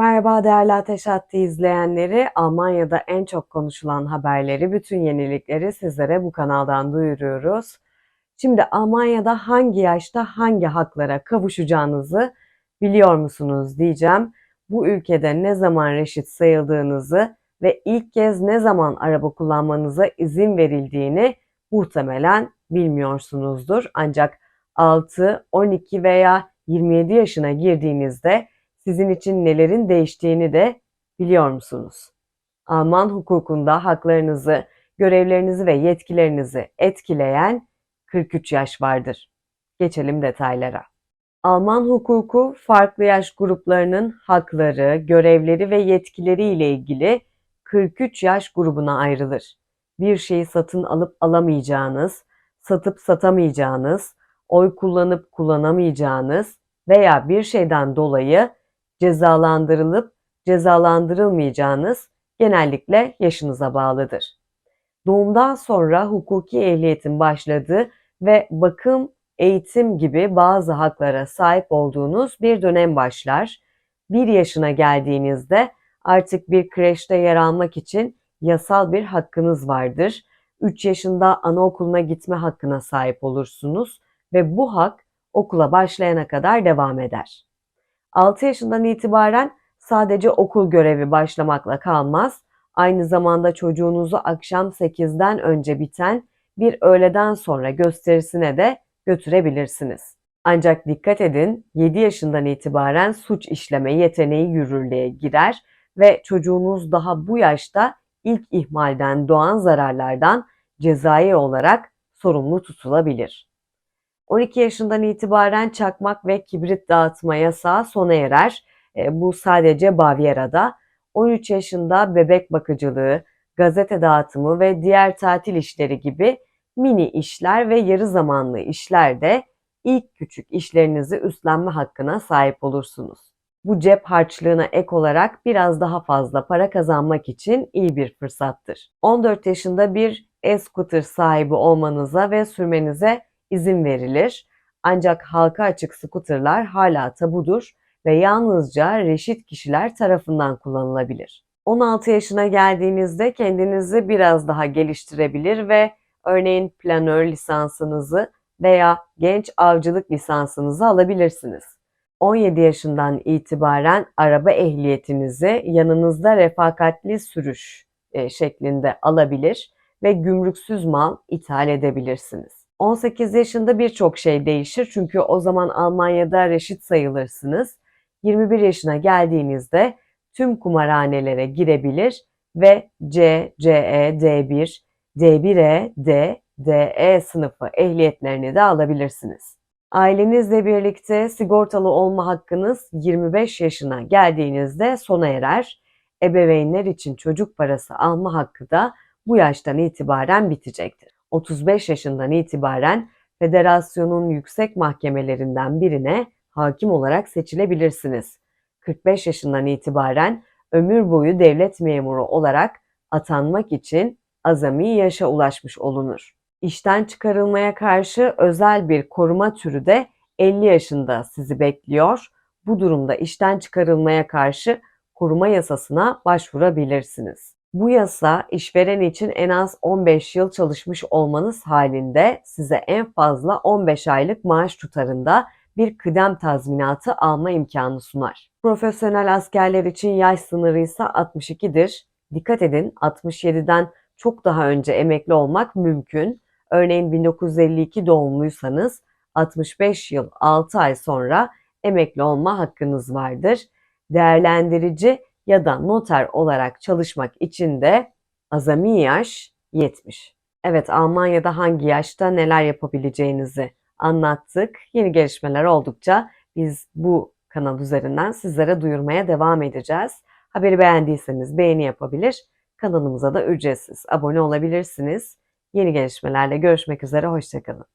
Merhaba değerli Ateş Hattı izleyenleri. Almanya'da en çok konuşulan haberleri, bütün yenilikleri sizlere bu kanaldan duyuruyoruz. Şimdi Almanya'da hangi yaşta hangi haklara kavuşacağınızı biliyor musunuz diyeceğim. Bu ülkede ne zaman reşit sayıldığınızı ve ilk kez ne zaman araba kullanmanıza izin verildiğini muhtemelen bilmiyorsunuzdur. Ancak 6, 12 veya 27 yaşına girdiğinizde sizin için nelerin değiştiğini de biliyor musunuz? Alman hukukunda haklarınızı, görevlerinizi ve yetkilerinizi etkileyen 43 yaş vardır. Geçelim detaylara. Alman hukuku farklı yaş gruplarının hakları, görevleri ve yetkileri ile ilgili 43 yaş grubuna ayrılır. Bir şeyi satın alıp alamayacağınız, satıp satamayacağınız, oy kullanıp kullanamayacağınız veya bir şeyden dolayı cezalandırılıp cezalandırılmayacağınız genellikle yaşınıza bağlıdır. Doğumdan sonra hukuki ehliyetin başladığı ve bakım, eğitim gibi bazı haklara sahip olduğunuz bir dönem başlar. Bir yaşına geldiğinizde artık bir kreşte yer almak için yasal bir hakkınız vardır. 3 yaşında anaokuluna gitme hakkına sahip olursunuz ve bu hak okula başlayana kadar devam eder. 6 yaşından itibaren sadece okul görevi başlamakla kalmaz, aynı zamanda çocuğunuzu akşam 8'den önce biten bir öğleden sonra gösterisine de götürebilirsiniz. Ancak dikkat edin 7 yaşından itibaren suç işleme yeteneği yürürlüğe girer ve çocuğunuz daha bu yaşta ilk ihmalden doğan zararlardan cezai olarak sorumlu tutulabilir. 12 yaşından itibaren çakmak ve kibrit dağıtma yasağı sona erer. E, bu sadece Bavyera'da. 13 yaşında bebek bakıcılığı, gazete dağıtımı ve diğer tatil işleri gibi mini işler ve yarı zamanlı işlerde ilk küçük işlerinizi üstlenme hakkına sahip olursunuz. Bu cep harçlığına ek olarak biraz daha fazla para kazanmak için iyi bir fırsattır. 14 yaşında bir e-scooter sahibi olmanıza ve sürmenize izin verilir. Ancak halka açık skuterlar hala tabudur ve yalnızca reşit kişiler tarafından kullanılabilir. 16 yaşına geldiğinizde kendinizi biraz daha geliştirebilir ve örneğin planör lisansınızı veya genç avcılık lisansınızı alabilirsiniz. 17 yaşından itibaren araba ehliyetinizi yanınızda refakatli sürüş e, şeklinde alabilir ve gümrüksüz mal ithal edebilirsiniz. 18 yaşında birçok şey değişir çünkü o zaman Almanya'da reşit sayılırsınız. 21 yaşına geldiğinizde tüm kumarhanelere girebilir ve C, CE, D1, D1E, D, DE sınıfı ehliyetlerini de alabilirsiniz. Ailenizle birlikte sigortalı olma hakkınız 25 yaşına geldiğinizde sona erer. Ebeveynler için çocuk parası alma hakkı da bu yaştan itibaren bitecektir. 35 yaşından itibaren federasyonun yüksek mahkemelerinden birine hakim olarak seçilebilirsiniz. 45 yaşından itibaren ömür boyu devlet memuru olarak atanmak için azami yaşa ulaşmış olunur. İşten çıkarılmaya karşı özel bir koruma türü de 50 yaşında sizi bekliyor. Bu durumda işten çıkarılmaya karşı koruma yasasına başvurabilirsiniz. Bu yasa işveren için en az 15 yıl çalışmış olmanız halinde size en fazla 15 aylık maaş tutarında bir kıdem tazminatı alma imkanı sunar. Profesyonel askerler için yaş sınırı ise 62'dir. Dikkat edin 67'den çok daha önce emekli olmak mümkün. Örneğin 1952 doğumluysanız 65 yıl 6 ay sonra emekli olma hakkınız vardır. Değerlendirici ya da noter olarak çalışmak için de azami yaş 70. Evet Almanya'da hangi yaşta neler yapabileceğinizi anlattık. Yeni gelişmeler oldukça biz bu kanal üzerinden sizlere duyurmaya devam edeceğiz. Haberi beğendiyseniz beğeni yapabilir, kanalımıza da ücretsiz abone olabilirsiniz. Yeni gelişmelerle görüşmek üzere, hoşçakalın.